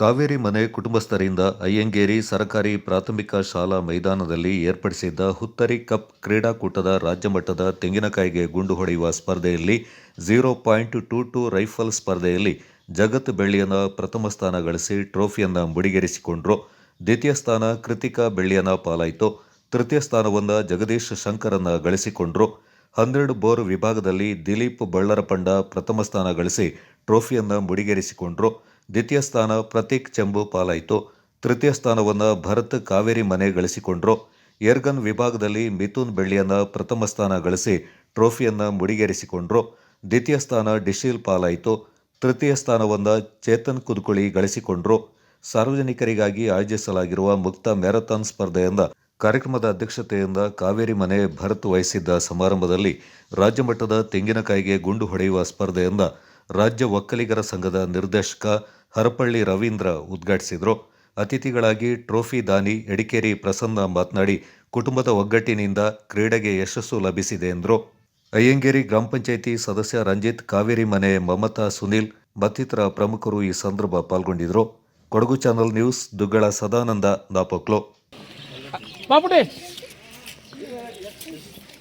ಕಾವೇರಿ ಮನೆ ಕುಟುಂಬಸ್ಥರಿಂದ ಅಯ್ಯಂಗೇರಿ ಸರಕಾರಿ ಪ್ರಾಥಮಿಕ ಶಾಲಾ ಮೈದಾನದಲ್ಲಿ ಏರ್ಪಡಿಸಿದ್ದ ಹುತ್ತರಿ ಕಪ್ ಕ್ರೀಡಾಕೂಟದ ರಾಜ್ಯಮಟ್ಟದ ತೆಂಗಿನಕಾಯಿಗೆ ಗುಂಡು ಹೊಡೆಯುವ ಸ್ಪರ್ಧೆಯಲ್ಲಿ zero point two two rifle ಸ್ಪರ್ಧೆಯಲ್ಲಿ ಜಗತ್ ಬೆಳ್ಳಿಯನ ಪ್ರಥಮ ಸ್ಥಾನ ಗಳಿಸಿ ಟ್ರೋಫಿಯನ್ನು ಮುಡಿಗೇರಿಸಿಕೊಂಡ್ರು. ದ್ವಿತೀಯ ಸ್ಥಾನ ಕೃತಿಕಾ ಬೆಳ್ಳಿಯನ ಪಾಲಾಯಿತು. ತೃತೀಯ ಸ್ಥಾನವನ್ನ ಜಗದೀಶ್ ಶಂಕರನ್ನ ಗಳಿಸಿಕೊಂಡ್ರು. ಹನ್ನೆರಡು ಬೋರ್ ವಿಭಾಗದಲ್ಲಿ ದಿಲೀಪ್ ಬಳ್ಳರಪಂಡ ಪ್ರಥಮ ಸ್ಥಾನ ಗಳಿಸಿ ಟ್ರೋಫಿಯನ್ನು ಮುಡಿಗೇರಿಸಿಕೊಂಡ್ರು. ದ್ವಿತೀಯ ಸ್ಥಾನ ಪ್ರತೀಕ್ ಚೆಂಬು ಪಾಲಾಯಿತು ತೃತೀಯ ಸ್ಥಾನವನ್ನು ಭರತ್ ಕಾವೇರಿ ಮನೆ ಗಳಿಸಿಕೊಂಡ್ರು. ಏರ್ಗನ್ ವಿಭಾಗದಲ್ಲಿ ಮಿಥುನ್ ಬೆಳ್ಳಿಯನ್ನ ಪ್ರಥಮ ಸ್ಥಾನ ಗಳಿಸಿ ಟ್ರೋಫಿಯನ್ನು ಮುಡಿಗೇರಿಸಿಕೊಂಡ್ರು. ದ್ವಿತೀಯ ಸ್ಥಾನ ಡಿಶೀಲ್ ಪಾಲಾಯಿತು. ತೃತೀಯ ಸ್ಥಾನವನ್ನು ಚೇತನ್ ಕುದುಕುಳಿ ಗಳಿಸಿಕೊಂಡ್ರು. ಸಾರ್ವಜನಿಕರಿಗಾಗಿ ಆಯೋಜಿಸಲಾಗಿರುವ ಮುಕ್ತ ಮ್ಯಾರಥಾನ್ ಸ್ಪರ್ಧೆಯಿಂದ ಕಾರ್ಯಕ್ರಮದ ಅಧ್ಯಕ್ಷತೆಯಿಂದ ಕಾವೇರಿ ಮನೆ ಭರತ್ ವಹಿಸಿದ್ದ ಸಮಾರಂಭದಲ್ಲಿ ರಾಜ್ಯಮಟ್ಟದ ತೆಂಗಿನಕಾಯಿಗೆ ಗುಂಡು ಹೊಡೆಯುವ ಸ್ಪರ್ಧೆಯಿಂದ ರಾಜ್ಯ ಒಕ್ಕಲಿಗರ ಸಂಘದ ನಿರ್ದೇಶಕ ಹರಪಳ್ಳಿ ರವೀಂದ್ರ ಉದ್ಘಾಟಿಸಿದರು. ಅತಿಥಿಗಳಾಗಿ ಟ್ರೋಫಿ ದಾನಿ ಎಡಿಕೇರಿ ಪ್ರಸನ್ನ ಮಾತನಾಡಿ, ಕುಟುಂಬದ ಒಗ್ಗಟ್ಟಿನಿಂದ ಕ್ರೀಡೆಗೆ ಯಶಸ್ಸು ಲಭಿಸಿದೆ ಎಂದರು. ಅಯ್ಯಂಗೇರಿ ಗ್ರಾಮ ಪಂಚಾಯಿತಿ ಸದಸ್ಯ ರಂಜಿತ್, ಕಾವೇರಿ ಮನೆ ಮಮತಾ ಸುನೀಲ್ ಮತ್ತಿತರ ಪ್ರಮುಖರು ಈ ಸಂದರ್ಭ ಪಾಲ್ಗೊಂಡಿದ್ದರು. Kodagu channel news, Duggala Sadananda Baputi.